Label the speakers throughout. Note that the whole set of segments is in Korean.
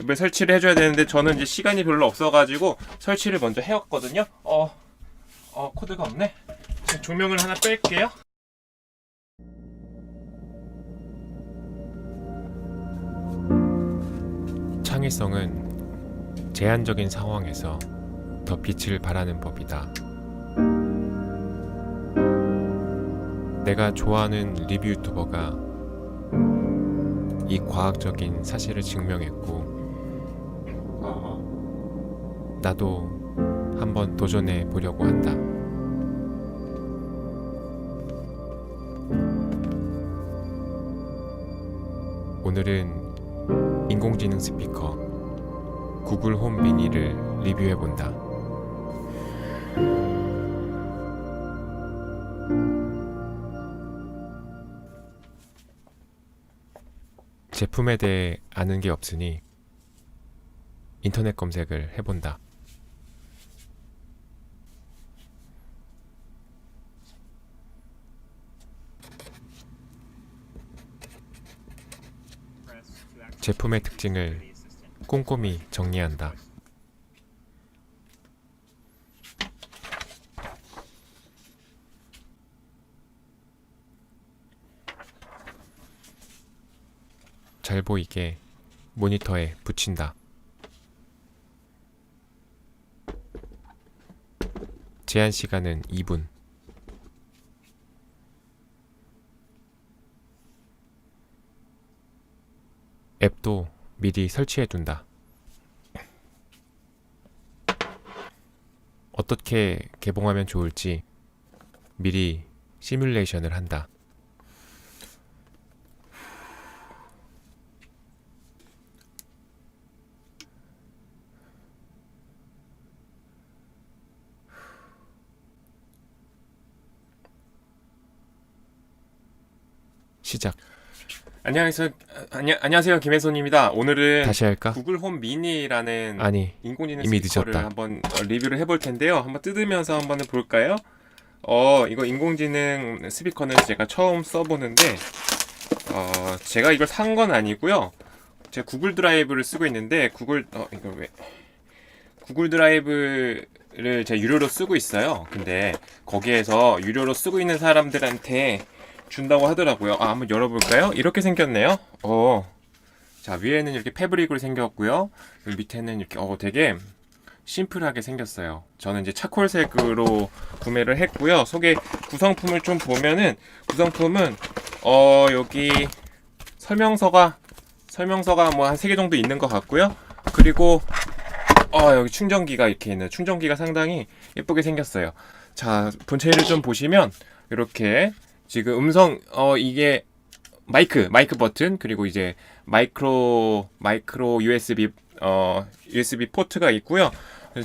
Speaker 1: 앱을 설치를 해줘야 되는데 저는 이제 시간이 별로 없어가지고 설치를 먼저 해왔거든요. 어, 어 코드가 없네. 조명을 하나 뺄게요.
Speaker 2: 창의성은 제한적인 상황에서 더 빛을 발하는 법이다. 내가 좋아하는 리뷰 유튜버가 이 과학적인 사실을 증명했고 나도 한번 도전해 보려고 한다. 오늘은 인공지능 스피커 구글 홈 미니를 리뷰해 본다. 제품에 대해 아는 게 없으니 인터넷 검색을 해본다. 제품의 특징을 꼼꼼히 정리한다. 잘 보이게 모니터에 붙인다. 제한 시간은 2분. 앱도 미리 설치해 둔다. 어떻게 개봉하면 좋을지 미리 시뮬레이션을 한다. 시작.
Speaker 1: 안녕하세요. 안녕, 안녕하세요. 김혜선입니다. 오늘은
Speaker 2: 다시 할까?
Speaker 1: 구글 홈 미니라는
Speaker 2: 아니,
Speaker 1: 인공지능
Speaker 2: 이미
Speaker 1: 스피커를
Speaker 2: 늦었다.
Speaker 1: 한번 어, 리뷰를 해볼 텐데요. 한번 뜯으면서 한번 볼까요? 어, 이거 인공지능 스피커는 제가 처음 써보는데, 어, 제가 이걸 산 건 아니고요. 제가 구글 드라이브를 쓰고 있는데, 구글, 어, 이거 왜, 구글 드라이브를 제가 유료로 쓰고 있어요. 근데 거기에서 유료로 쓰고 있는 사람들한테 준다고 하더라고요. 아, 한번 열어볼까요? 이렇게 생겼네요. 어. 자, 위에는 이렇게 패브릭으로 생겼고요. 밑에는 이렇게, 어, 되게 심플하게 생겼어요. 저는 이제 차콜색으로 구매를 했고요. 속에 구성품을 좀 보면은, 구성품은, 어, 여기 설명서가, 설명서가 뭐 한 세 개 정도 있는 것 같고요. 그리고, 어, 여기 충전기가 이렇게 있는, 충전기가 상당히 예쁘게 생겼어요. 자, 본체를 좀 보시면, 이렇게, 지금 음성, 어, 이게, 마이크, 마이크 버튼, 그리고 이제 마이크로, 마이크로 USB, 어, USB 포트가 있고요.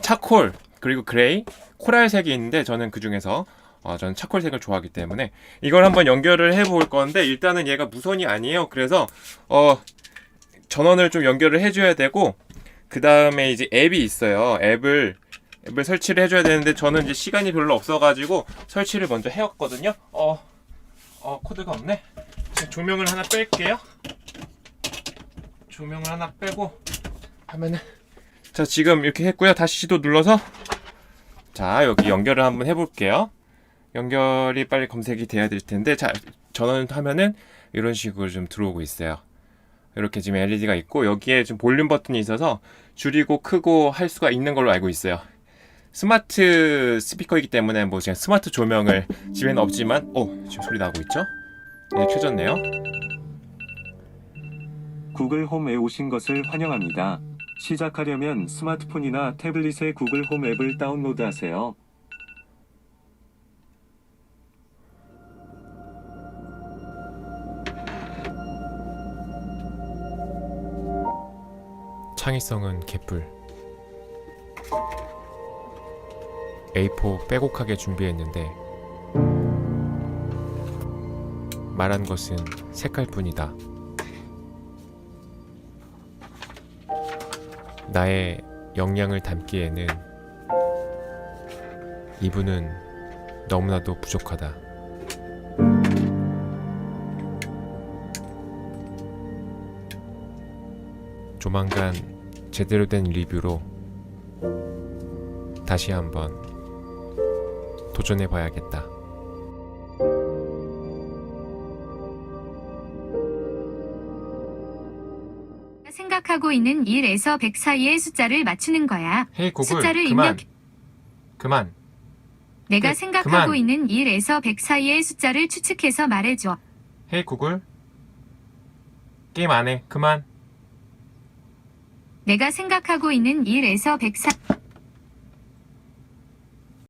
Speaker 1: 차콜, 그리고 그레이, 코랄색이 있는데 저는 그 중에서 어, 저는 차콜색을 좋아하기 때문에 이걸 한번 연결을 해 볼 건데 일단은 얘가 무선이 아니에요. 그래서 어, 전원을 좀 연결을 해줘야 되고 그 다음에 이제 앱이 있어요. 앱을 앱을 설치를 해줘야 되는데 저는 이제 시간이 별로 없어가지고 설치를 먼저 해왔거든요. 어, 어 코드가 없네. 조명을 하나 뺄게요. 조명을 하나 빼고 하면은 자 지금 이렇게 했고요. 다시 시도 눌러서 자 여기 연결을 한번 해볼게요. 연결이 빨리 검색이 돼야 될 텐데 자 전원 하면은 이런 식으로 좀 들어오고 있어요. 이렇게 지금 LED가 있고 여기에 좀 볼륨 버튼이 있어서 줄이고 크고 할 수가 있는 걸로 알고 있어요. 스마트 스피커이기 때문에 뭐 그냥 스마트 조명을 집에는 없지만 어 지금 소리 나고 있죠? 네 켜졌네요.
Speaker 3: 구글 홈에 오신 것을 환영합니다. 시작하려면 스마트폰이나 태블릿의 구글 홈 앱을 다운로드하세요.
Speaker 2: 창의성은 개뿔. A4 빼곡하게 준비했는데 말한 것은 색깔뿐이다. 나의 역량을 담기에는 이분은 너무나도 부족하다. 조만간 제대로 된 리뷰로 다시 한번 도전해 봐야겠다.
Speaker 4: 생각하고 있는 1에서 100 사이의 숫자를 맞추는 거야.
Speaker 1: 헤이 구글
Speaker 4: 숫자를
Speaker 1: 그만
Speaker 4: 입력-
Speaker 1: 그만
Speaker 4: 내가
Speaker 1: 그-
Speaker 4: 생각하고
Speaker 1: 그만.
Speaker 4: 있는 1에서 100 사이의 숫자를 추측해서 말해줘.
Speaker 1: 헤이 구글 게임 안 해 그만
Speaker 4: 내가 생각하고 있는 1에서 100 사...